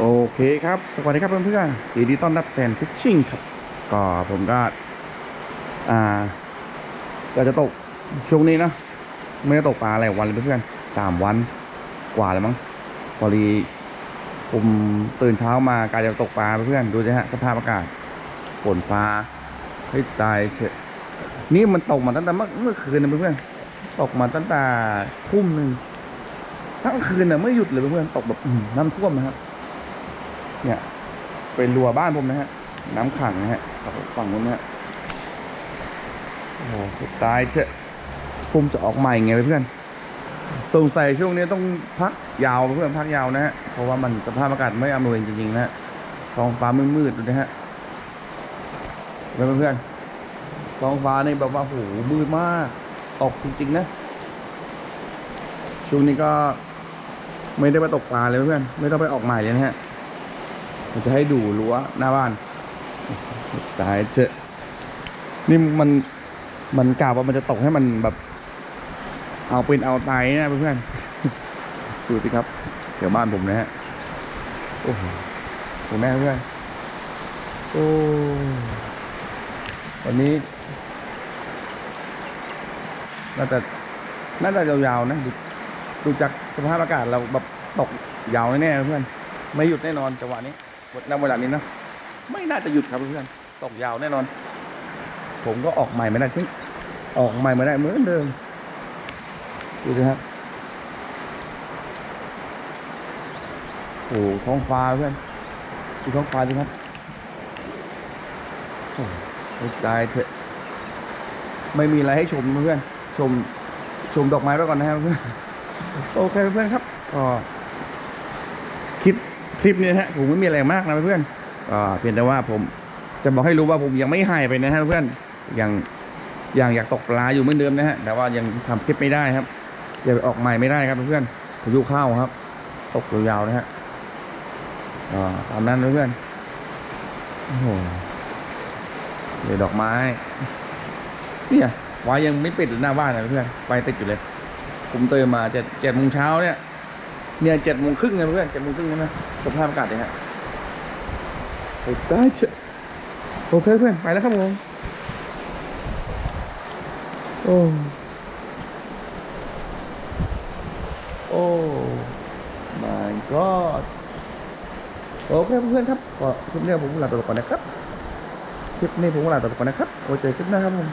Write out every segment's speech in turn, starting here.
โอเคครับ สวัสดีครับเพื่อนๆยินดีต้อนรับแฟนฟิชชิ่งครับ ก็ผมก็ อ่าก็จะตกช่วงนี้นะ ไม่ได้ตกปลาอะไรวันเลยเพื่อนๆสามวันกว่าแล้วมั้งพอดีผมตื่นเช้ามากาจะตกปลาเพื่อนๆดูสิฮะสภาพอากาศฝนฟ้าให้ตายเถอะนี่มันตกมาตั้งแต่เมื่อคืนนะเพื่อนๆตกมาตั้งแต่ทุ่มหนึ่งทั้งคืนน่ะไม่หยุดเลยเพื่อนๆตกแบบน้ำท่วมนะครับ เนี่ยเป็นรัวบ้านผมนะฮะ น้ำขังนะฮะฝั่งนู้นนะฮะโอ้โหตายเถอะผมจะออกใหม่ไงเพื่อนสงสัยช่วงนี้ต้องพักยาวเพื่อนพักยาวนะฮะเพราะว่ามันสภาพอากาศไม่อำนวยจริงๆนะฮะท้องฟ้ามืดๆดูนะฮะเพื่อนเพื่อนๆท้องฟ้านี่แบบว่าโหมืดมากออกจริงๆนะช่วงนี้ก็ไม่ได้ไปตกปลาเลยเพื่อนไม่ต้องไปออกใหม่เลยนะฮะ ผมจะให้ดูรั้วหน้าบ้านตายเจอะนี่มันมันกล่าวว่ามันจะตกให้มันแบบ เอาเป็นเอาตายนะเพื่อนดูสิครับเดี๋ยวบ้านผมนะฮะโอ้โหเห็นไหมเพื่อนโอ้วันนี้น่าจะน่าจะยาวๆนะดูดูจากสภาพอากาศเราแบบตกยาวแน่ๆเพื่อน ไม่หยุดแน่นอนจังหวะนี้ ณเวลานี้นะไม่น่าจะหยุดครับเพื่อนตกยาวแน่นอน ผมก็ออกใหม่ไม่ได้ซึ่งออกใหม่ไม่ได้เหมือนเดิมดูสิครับโอ้โหท้องฟ้าเพื่อนดูท้องฟ้าดูครับโอ้โหตายเถอะไม่มีอะไรให้ชมเพื่อนชมชมดอกไม้ไว้ก่อนนะครับเพื่อนโอเคเพื่อนครับก็คลิป คลิปนี้ฮะผมไม่มีอะไรมากนะเพื่อนอ่าเพียงแต่ว่าผมจะบอกให้รู้ว่าผมยังไม่หายไปนะฮะเพื่อนยังยังอยากตกปลาอยู่เหมือนเดิมนะฮะแต่ว่ายังทำคลิปไม่ได้ครับอย่าไปออกใหม่ไม่ได้ครับเพื่อนพายุเข้าครับ ตกยาวๆนะฮะอ่าตามนั้นเพื่อนโอ้โหเดี๋ยวดอกไม้เนี่ยไฟยังไม่ปิดหน้าบ้านเลยเพื่อนไฟติดอยู่เลย ผมเตื่นมาเจ็ดเจ็ดโมงเช้าเนี่ย เนี่ยเจ็ดโมงครึ่งไงเพื่อนเจ็ดโมงครึ่งใช่ไหมสภาพอากาศเนี่ยฮะโอ้ได้เชโอเคเพื่อนไปแล้วครับผมโอ้โอ้ my god โอเคเพื่อนครับก็คลิปนี้ผมลาตัวก่อนนะครับคลิปนี้ผมลาตัวก่อนนะครับโอเจอคลิปหน้าครับผม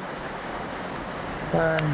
บาย